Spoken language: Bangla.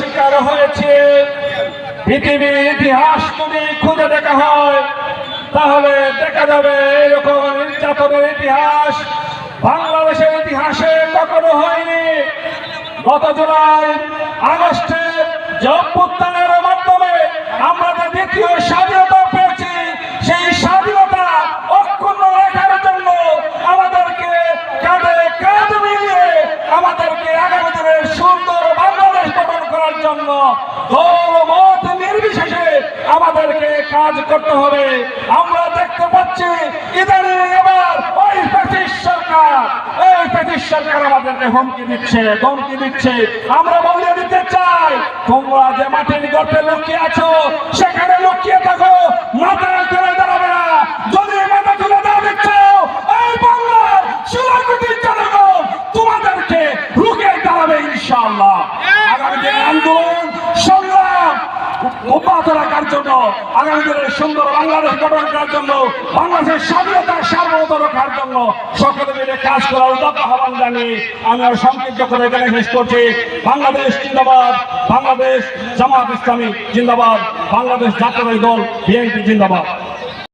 শিকার হয়েছে। পৃথিবীর ইতিহাস যদি খুঁজে দেখা হয়, তাহলে দেখা যাবে এরকম নির্যাতনের ইতিহাস বাংলাদেশের ইতিহাসে কখনো হয়নি। গত জুলাই আগস্টে যে অভ্যুত্থানের মাধ্যমে আমরা যে দ্বিতীয় স্বাধীনতা পেয়েছি সেই স্বাধীনতা অক্ষুণ্ণ রাখার জন্য আমাদেরকে কাঁধে কাঁধ মিলিয়ে আমাদেরকে আগামী দিনের সুন্দর বাংলাদেশ গঠন করার জন্য দল মত নির্বিশেষে আমাদেরকে কাজ করতে হবে। আমরা দেখতে পাচ্ছি ইদানিং এবার ওই ব্রিটিশ সরকার, এই ব্রিটিশ সরকার আমাদেরকে হুমকি দিচ্ছে, ধমকি দিচ্ছে। আমরা বলে দিতে চাই, তোমরা যে মাটির গর্তে লুকিয়ে আছো, সেখানে লুকিয়ে থাকো মাথা তুলে দাঁড়াবে না। যদি মাথা তুলে দাঁড়াবে চাও এই বাংলার ষোলো তোমাদেরকে রুখে দাঁড়াবে ইনশাআল্লাহ। আগামী আন্দোলন, সংগ্রাম অব্যাহত রাখার জন্য, আগামী সুন্দর বাংলাদেশ গঠন করার জন্য, বাংলাদেশের স্বাধীনতা সার্বভৌম রক্ষার জন্য সকলে মিলে কাজ করার উদাত্ত আহ্বান জানিয়ে আমি আর সংক্ষিপ্ত করে এখানে শেষ করছি। বাংলাদেশ জিন্দাবাদ, বাংলাদেশ জামাত ইসলামী জিন্দাবাদ, বাংলাদেশ জাতীয় দল, বিএনপি জিন্দাবাদ।